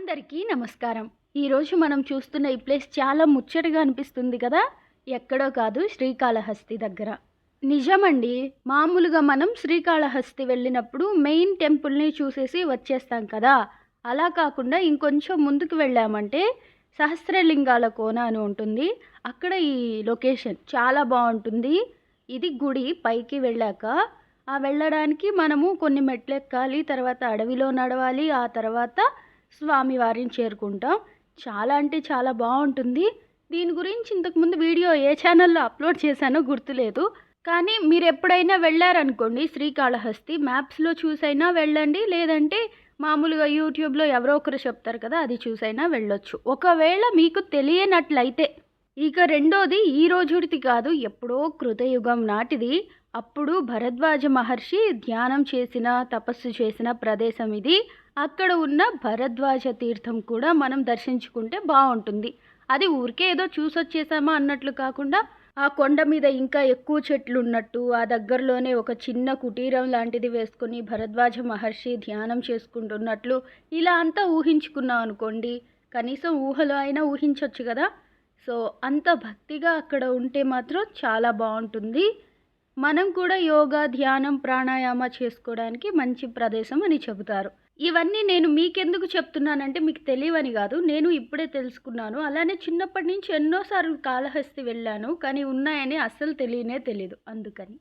అందరికీ నమస్కారం. ఈరోజు మనం చూస్తున్న ఈ ప్లేస్ చాలా ముచ్చటగా అనిపిస్తుంది కదా? ఎక్కడో కాదు శ్రీకాళహస్తి దగ్గర. నిజమండి మామూలుగా మనం శ్రీకాళహస్తి వెళ్ళినప్పుడు మెయిన్ టెంపుల్ని చూసేసి వచ్చేస్తాం కదా? అలా కాకుండా ఇంకొంచెం ముందుకు వెళ్ళామంటే సహస్రలింగాల కోన అని ఉంటుంది. అక్కడ ఈ లొకేషన్ చాలా బాగుంటుంది. ఇది గుడి పైకి వెళ్ళాక ఆ వెళ్ళడానికి మనము కొన్ని మెట్లు ఎక్కాలి తర్వాత అడవిలో నడవాలి ఆ తర్వాత స్వామివారిని చేరుకుంటాం. చాలా అంటే చాలా బాగుంటుంది. దీని గురించి ఇంతకుముందు వీడియో ఏ ఛానల్లో అప్లోడ్ చేశానో గుర్తులేదు. కానీ మీరు ఎప్పుడైనా వెళ్ళారనుకోండి శ్రీకాళహస్తి మ్యాప్స్లో చూసైనా వెళ్ళండి. లేదంటే మామూలుగా యూట్యూబ్లో ఎవరో ఒకరు చెప్తారు కదా అది చూసైనా వెళ్ళొచ్చు. ఒకవేళ మీకు తెలియనట్లయితే ఇక రెండోది ఈ రోజుడిది కాదు ఎప్పుడో కృతయుగం నాటిది. అప్పుడు భరద్వాజ మహర్షి ధ్యానం చేసిన తపస్సు చేసిన ప్రదేశం ఇది. అక్కడ ఉన్న భరద్వాజ తీర్థం కూడా మనం దర్శించుకుంటే బాగుంటుంది అది ఊరికే ఏదో చూసొచ్చేసామా అన్నట్లు కాకుండా ఆ కొండ మీద ఇంకా ఎక్కువ చెట్లు ఉన్నట్టు ఆ దగ్గరలోనే ఒక చిన్న కుటీరం లాంటిది వేసుకుని భరద్వాజ మహర్షి ధ్యానం చేసుకుంటున్నట్లు ఇలా అంతా ఊహించుకున్నాం అనుకోండి కనీసం ఊహలో అయినా ఊహించవచ్చు కదా. సో అంత భక్తిగా అక్కడ ఉంటే మాత్రం చాలా బాగుంటుంది. మనం కూడా యోగా ధ్యానం ప్రాణాయామ చేసుకోవడానికి మంచి ప్రదేశం అని చెబుతారు. ఇవన్నీ నేను మీకెందుకు చెప్తున్నానంటే మీకు తెలియవని కాదు. నేను ఇప్పుడే తెలుసుకున్నాను. అలానే చిన్నప్పటి నుంచి ఎన్నోసార్లు కాళహస్తి వెళ్ళాను. కానీ ఉన్నాయని అస్సలు తెలియనే తెలియదు అందుకని.